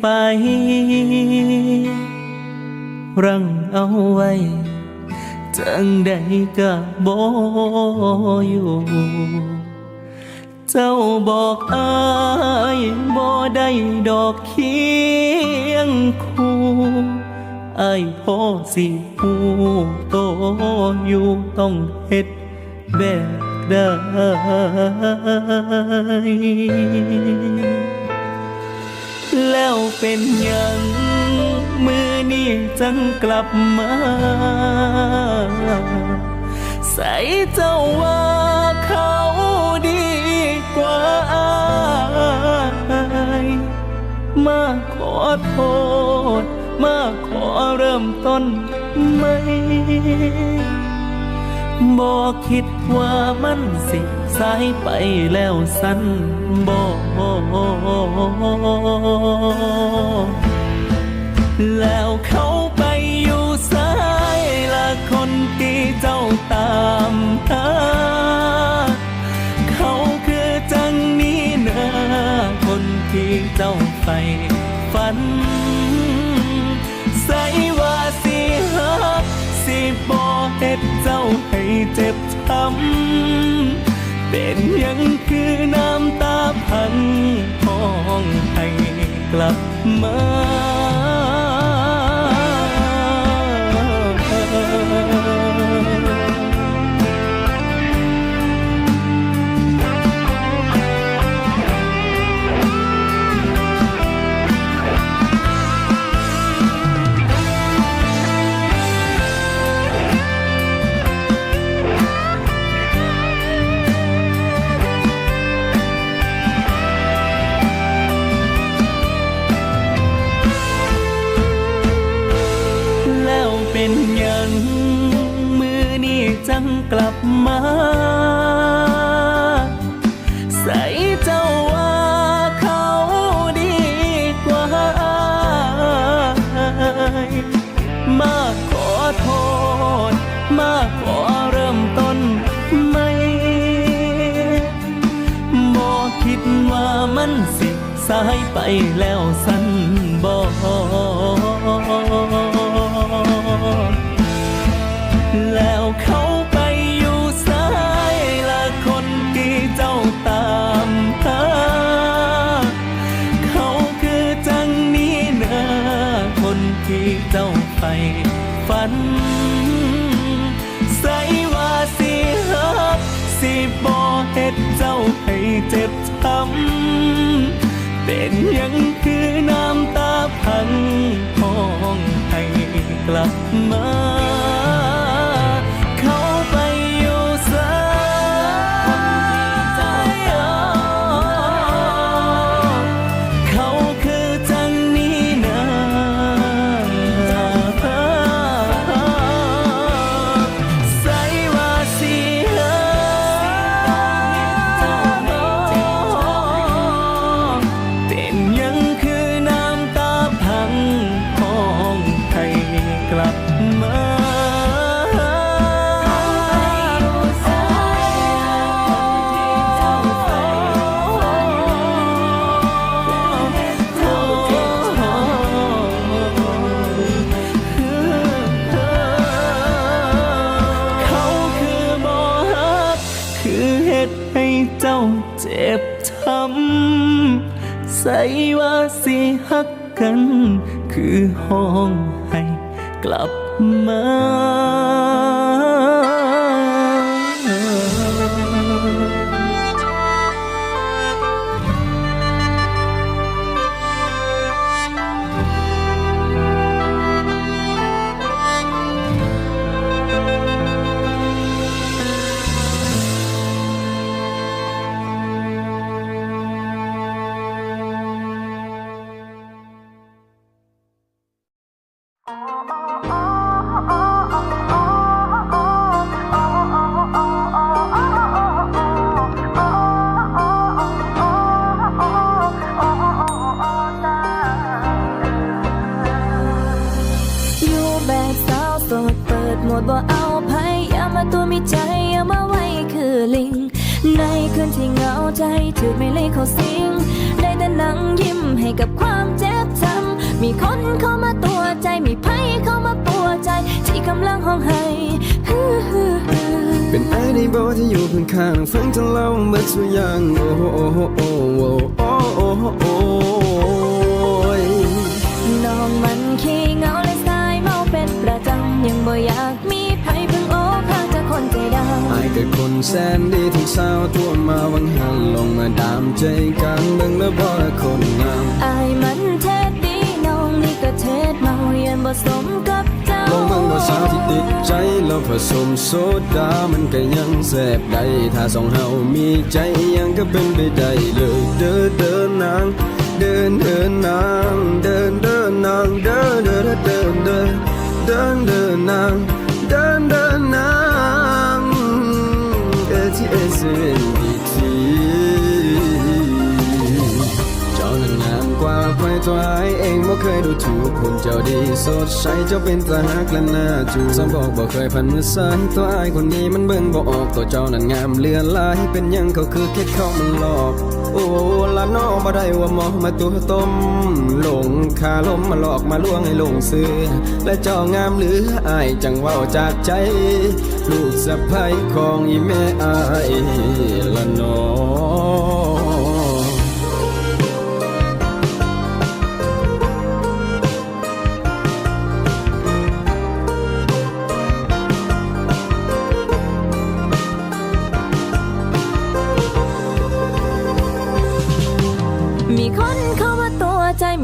ไป รังเอาไว้ จังใดก็บ่อยู่ เจ้าบอกอายบ่ได้ดอกเคียงคู่อายพ่อสิหูโตอยู่ต้องเฮ็ดแบบใด แล้วเป็นยังมือนี้จังกลับมา ใส่เจ้าว่าเขาดีกว่าอายมาขอโทษ มาขอเริ่มต้นไหมบอกคิดว่ามันสิ สายไปแล้วสันบอกแล้วเขาไปอยู่สายละคนที่เจ้าตามหาเขาคือจังนี้นะคนที่เจ้าไปฝัน ใส่ว่าสิหักสิบ่เฮ็ดเจ้าให้เจ็บช้ำ ยังคือน้ำตาพันห้องให้กลับมา กลับมา ใส่เจ้าว่าเขาดีกว่า มาขอโทษ มาขอเริ่มต้นไหมบอกคิดว่ามันสิสายไปแล้วส เจ้าไปฝัน ใส่ว่าสิหักสิบ่เฮ็ดเจ้าให้เจ็บช้ำเป็นยังคือน้ำตาพังห้องให้กลับมา ห้องให้กลับมา ใจถูกไม่เล่เขาสิงได้แต่นั่งยิ้มให้กับความเจ็บมีคนเข้ามาตัวใจมีไพ่เข้ามาปัวใจ ที่กำลังห้องให้เป็นไอ้ในบอที่อยู่ข้างๆฟังทั้งเล่าเมื่อสุอยางโอ้โหโอ้โหโอ้โหโอ้โหโอ้โหโอ้ยน้องมันขี้เงาและสายเมาเป็นประจำยังบ่อยากมี แสนดีทั้งสาวตัวมาวังหันลงมาดามใจกันเบิ่งแล้วบ่ละคนงามอายมันเทศดีน้องนี่ก็เทศเมาเย็นบ่สมกับเจ้าลองเบิ่งว่าสาวที่ติดใจแล้วผสมโซดามันก็ยังแซ่บได้ถ้าสองเฮามีใจยังก็เป็นไปได้เลยเดินเดินนางเดินเดินนางเดินเดินนางเดินเดินเดินเดินเดินเดินนางเดินเดินนาง เอ ว่าใครตัวไอายเองบ่เคยดูถูกคนเจ้าดีสดใสเจ้าเป็นตาหักและหน่าจูสมบอกบ่เคยพันมือซ้ายตัวไอายคนนี้มันเบิ่งบ่ออกตัวเจ้านั้นงามเลือนลายเป็นยังเขาคือแค่เขามันหลอก โอ้ละน้อบ่ได้ว่ามองมาตัวต้มหลงคาลมมาหลอกมาลวงให้หลงเสือและเจ้างามหลืออายจังเว้าจากใจ ลูกสะใภ้ของอีแม่อายละน้อ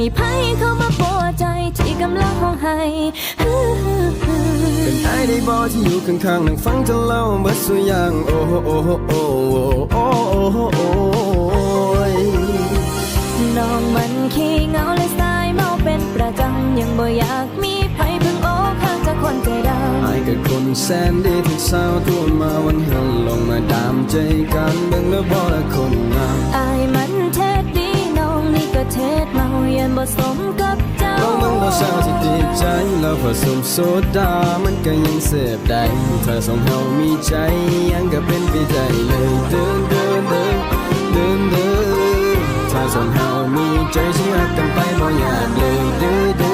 มีไพ่เข้ามาปัวใจที่กำลังห้องให้เป็นไอได้บอที่อยู่ข้างๆนั่งฟังเธอเล่าเมื่อสุอยางโอ้โหโอ้โหโอ้โหโอ้โหโอ้ยน้องมันขี้เหงาและสายเมาเป็นประจำยังบ่อยากมีไพ่เพิ่งโอ้ข้างจากคนใจดำไอ้กับคนแสนดีที่สาวตัวมาวันหันลงมาดามใจกันเบิ่งแล้วบ่ละคนงามอมันเทศดีน้องนี่ก็เทศเมา ย็นบ่สมกับเจ้าลองเบิ่งว่าสาที่ติดใจแล้วผสมโซดา มันก็ยังเสพได้เธอสองเฮามีใจยังก็เป็นไปได้เลยเดินเดินเดินเดินเดินเธอสองเฮามีใจเชื่อกันไปบ่อยากเลยเดินเดิน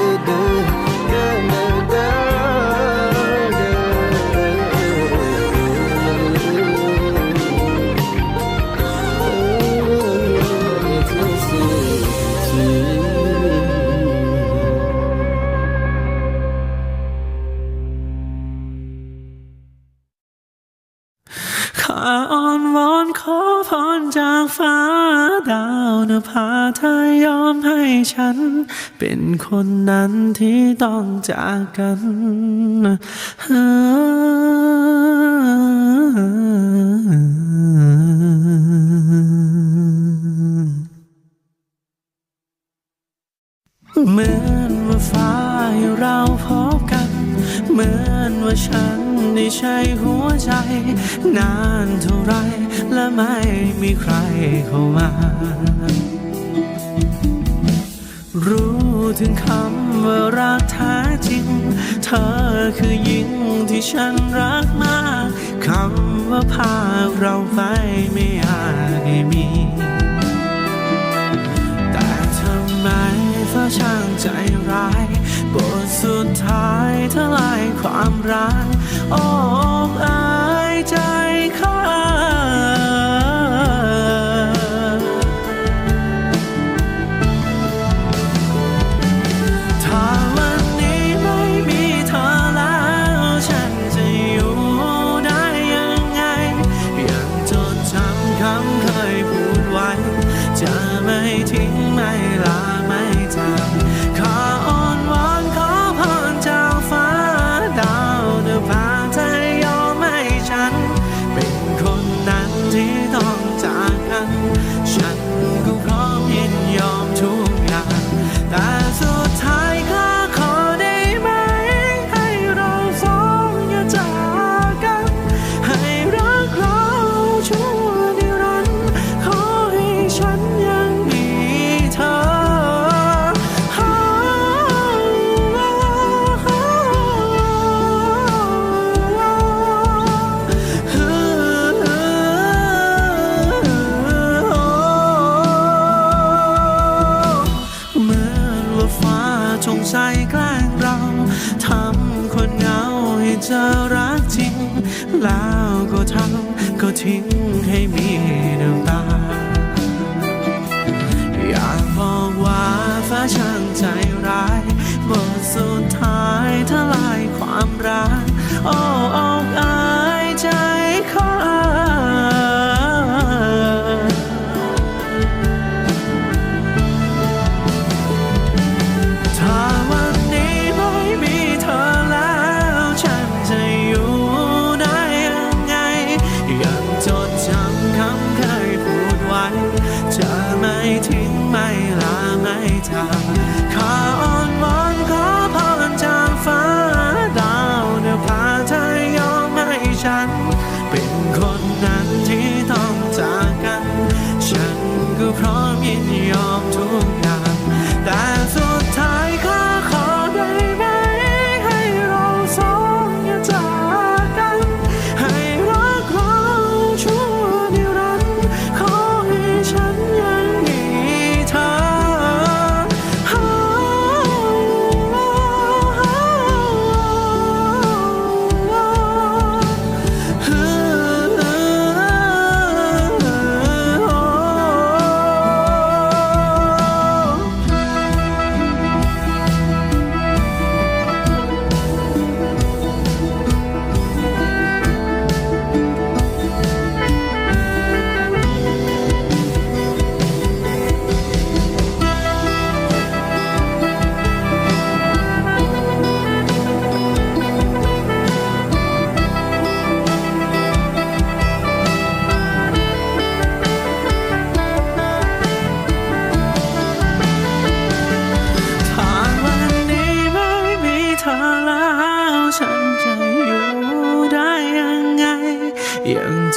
ข้าอ้อนวอนขอพรจากฟ้าดาวนภาเธอยอมให้ฉัน เป็นคนนั้นที่ต้องจากกันเหมือนว่าฟ้าให้เราพบกัน เหมือนว่าฉันได้ใช้หัว นานเท่าไรและไม่มีใครเข้ามา รู้ถึงคำว่ารักแท้จริง เธอคือหญิงที่ฉันรักมากคำว่าพาเราไปไม่อาจให้มี แต่ทำไมฟ้าช่างใจร้ายบทสุดท้ายเธอลายความรักโอ้ เ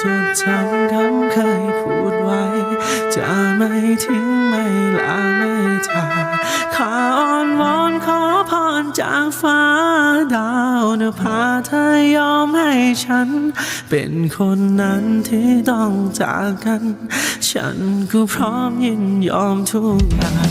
จดจำคำเคยพูดไว้ จะไม่ทิ้งไม่ลาไม่จากขออ้อนวอนขอพรจากฟ้าดาวนะพาเธอยอมให้ฉัน เป็นคนนั้นที่ต้องจากกัน ฉันก็พร้อมยินยอมทุกอย่าง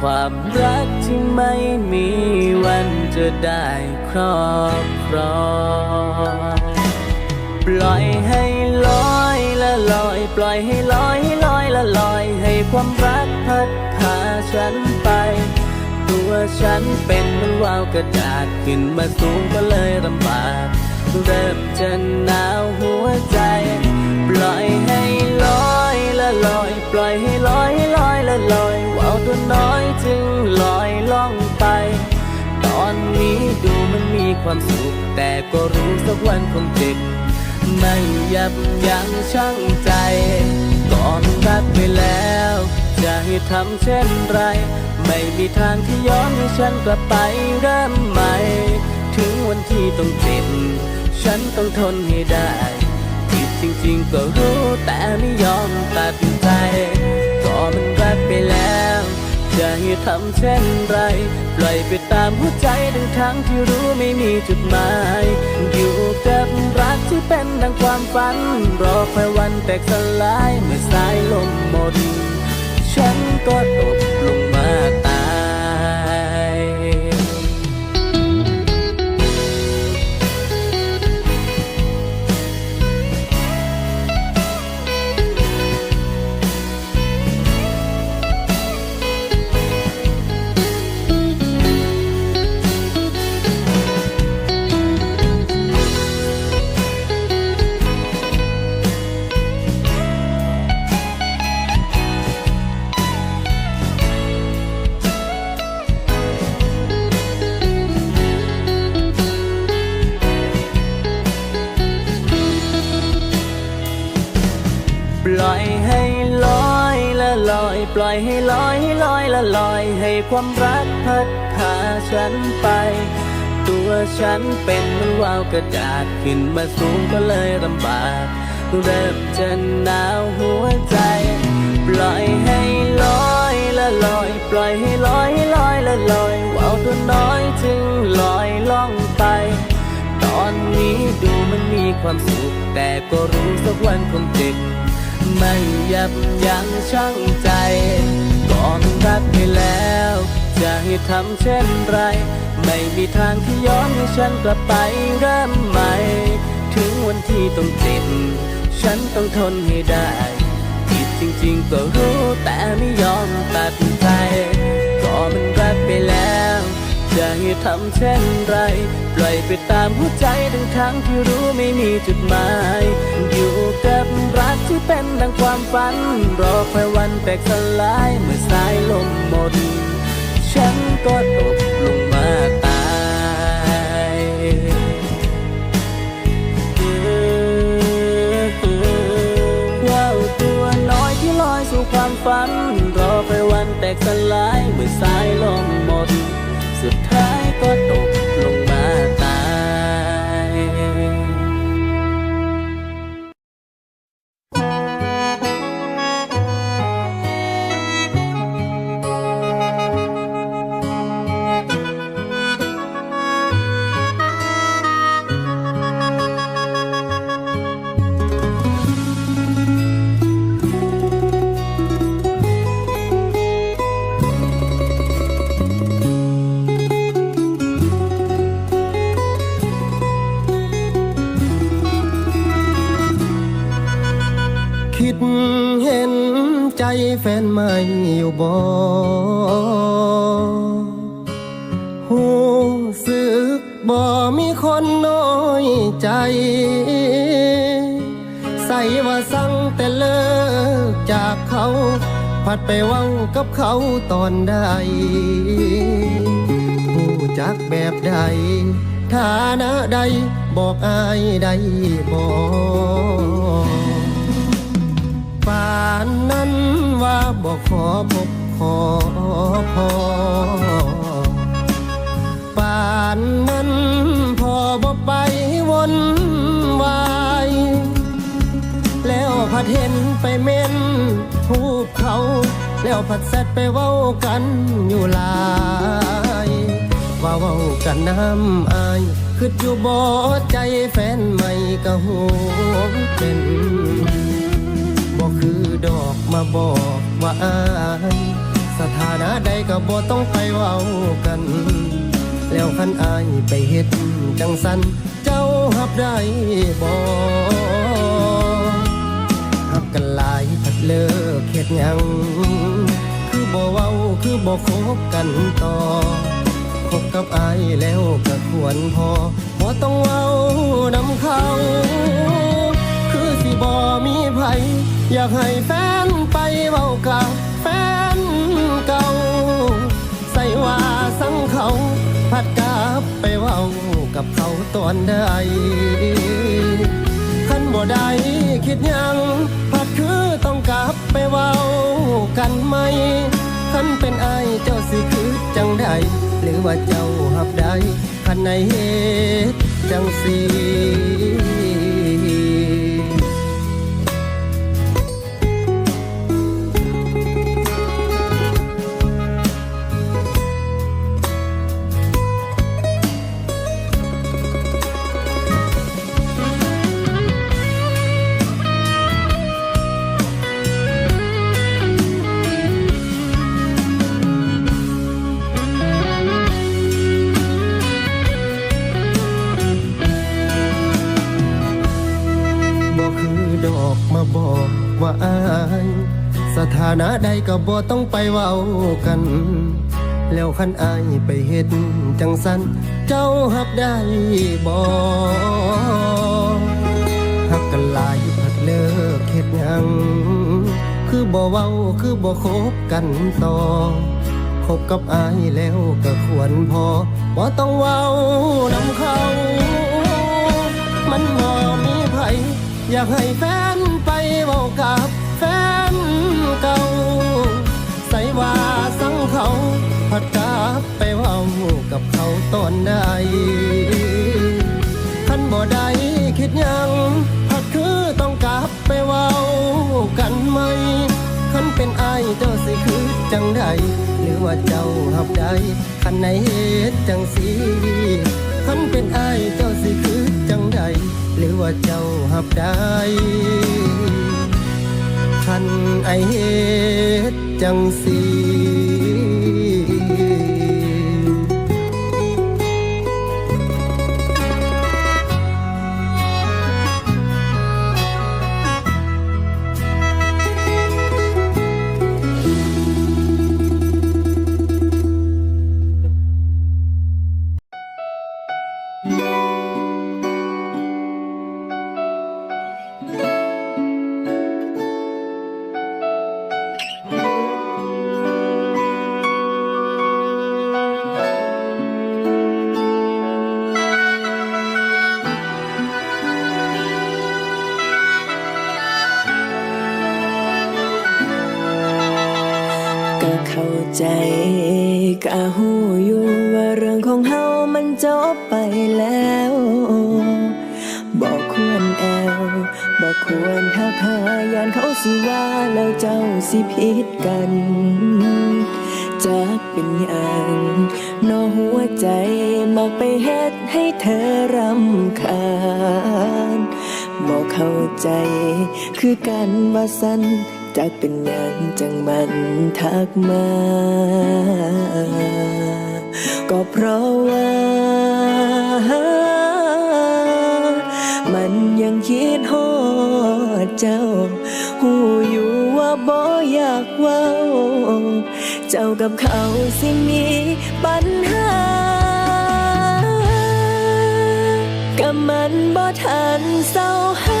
ความรักที่ไม่มีวันจะได้ครอบครองปล่อยให้ลอยละลอย ปล่อยให้ลอยให้ลอยละลอย ให้ความรักพัดพาฉันไป ตัวฉันเป็นเหมันวาวกระดาษขึ้นมาสูงก็เลยลำบากเริ่มจะหนาวหัว ความสุข แต่ก็รู้สักวันคงเจ็บไม่ยับยั้งชั่งใจก่อนรักไปแล้ว จะให้ทำเช่นไร ไม่มีทางที่ย้อนให้ฉันกลับไปเริ่มใหม่ ถึงวันที่ต้องเจ็บ ฉันต้องทนให้ได้ผิดจริงๆก็รู้แต่ไม่ยอมตัดใจ ก็มันรักไปแล้ว จะให้ทำเช่นไร ปล่อยไปตามหัวใจทั้งทั้งที่รู้ไม่มีจุดหมาย อยู่กับรักที่เป็นดังความฝัน รอคอยวันแตกสลายเมื่อสายลมหมด ฉันก็ตก ความรักพัดพาฉันไป ตัวฉันเป็นเหมือนว่าวกระดาษขึ้นมาสูงก็เลยลำบากเริ่มจะหนาวหัวใจ ปล่อยให้ลอยละลอย ปล่อยให้ลอยให้ลอยละลอยว่าวตัวน้อยจึงลอยล่องไป ตอนนี้ดูมันมีความสุข แต่ก็รู้สักวันคงเจ็บไม่ยับยั้งชั่งใจ ก่อนรักไปแล้ว จะให้ทำเช่นไร ไม่มีทางที่ย้อนให้ฉันกลับไปเริ่มใหม่ ถึงวันที่ต้องเจ็บฉันต้องทนให้ได้ผิดจริงๆก็รู้แต่ไม่ยอมตัดใจก็มันรักไปแล้ว จะให้ทำเช่นไร ปล่อยไปตามหัวใจทั้งทั้งที่รู้ไม่มีจุดหมาย อยู่กับรักที่เป็นดังความฝันรอคอย กสลายเมื่อสายลมหมด ฉันก็ตกลงมาตายว่าวตัวน้อยที่ลอยสู่ความฝัน รอไปวันแตกสลายเมื่อสายลมหมด สุดท้ายก็ตก คิดเห็นใจแฟนใหม่อยู่บ่หูสึกบ่มีคนน้อยใจ ใส่ว่าสั่งแต่เลิกจากเขาผัดไปว้ากับเขาตอนใดผู้จักแบบใดฐานะใดบอกอายได้บอกป่านนั้นว่าบอกขอพบขอพอป่านนั้นพอบอกไปวนวายแล้วพัดเห็นไปเม่นทูบเขาแล้วพัดแซดไปเว้ากันอยู่ลายว่าเว้ากันน้ำอายคืออยู่บ่ใจแฟนใหม่ก็หวงเป็น คือดอกมาบอกว่าอายสถานะใดก็บ่ต้องไปเว้ากัน แล้วคันอายไปเฮ็ดจังสันเจ้าหับได้บ่หับกันหลายพัดเลิกเฮ็ดหยังคือบ่เว้าคือบ่คบกันต่อคบกับอายแล้วก็ควรพอบ่ต้องเว้านำเขา คือสิบ่มีไผ อยากให้แฟนไปเว้ากับแฟนเก่า ใส่ว่าสังเขา พัดกับไปเว้ากับเขาตอนใดคันบ่ได้คิดยัง พัดคือต้องกลับไปเว้ากันไหมถคันเป็นไอเจ้าสิคือจังใดหรือว่าเจ้าหับได้คันในเหตุจังสี ว่าอายสถานะใดก็บ่ต้องไปเว้ากัน แล้วคันอายไปเฮ็ดจังสันเจ้าหับได้บ่หักกันหลายพัดเลิกเฮ็ดหยัง คือบ่เว้าคือบ่คบกันต่อคบกับอายแล้วก็ควรพอบ่ต้องเว้านำเขา มันบ่มีไผอยากให้แฟน เว้ากับแฟนเก่า ใส่ว่าสังเขาพัดกลับไปเว้ากับเขาตอนใดคันบ่ได้คิดยังพัดคือต้องกลับไปเว้ากันไหมคันเป็นอายเจ้าสิคือจังใดหรือว่าเจ้าหับได้คันในเหตุจังสีคันเป็นอายเจ้าสิคือจังใด หรือว่าเจ้าหับได้คันไอเหตุจังสี ใจก็หูอยู่ว่าเรื่องของเฮามันจบไปแล้ว บอกควรแอวบอกควรถ้าพายานเขาสิว่าแล้วเจ้าสิผิดกันจะเป็นอย่างนอหัวใจมาไปเฮ็ดให้เธอรำคาญบอกเข้าใจ คือกันว่าสันจากเป็น จังมันทักมา ก็เพราะว่า มันยังคิดฮอดเจ้า หูอยู่ว่าบ่อยากเว้า เจ้ากับเขาสิมีปัญหากับมันบ่ทันเศร้าหา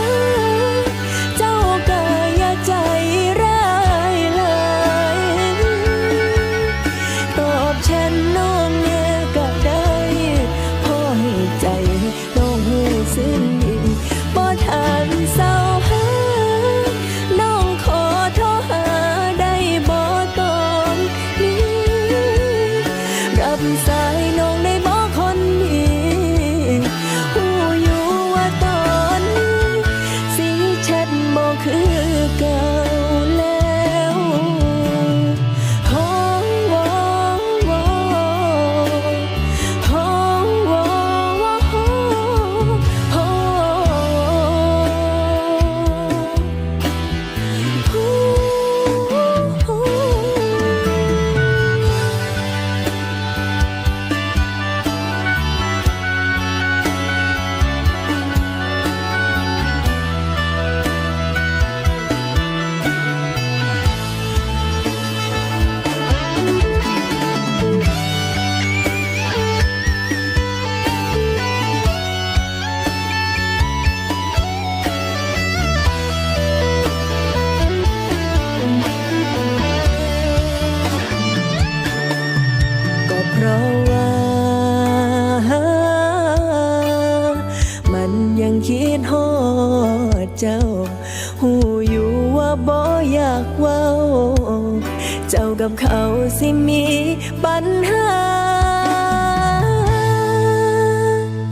ดฮอดเจ้า หูอยู่ว่าบ่อยากเว้า เจ้ากับเขาสิมีปัญหา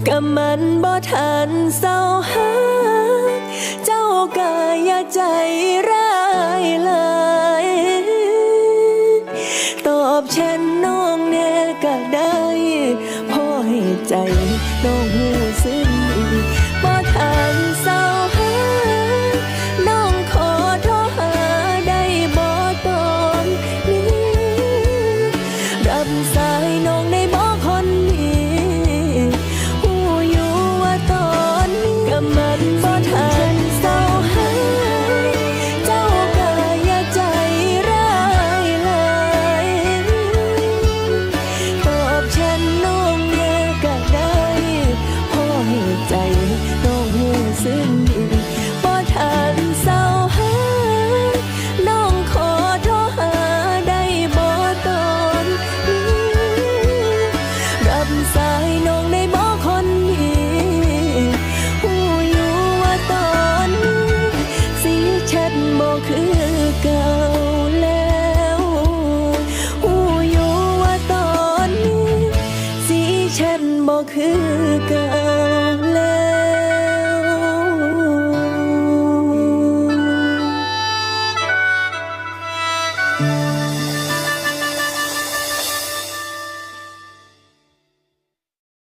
กับมันบ่ทันเศร้าหา เจ้าก็อย่าใจร้ายเลยตอบแชนน้องแน่ก็ได้พ่อให้ใจน้องหูซึ้ง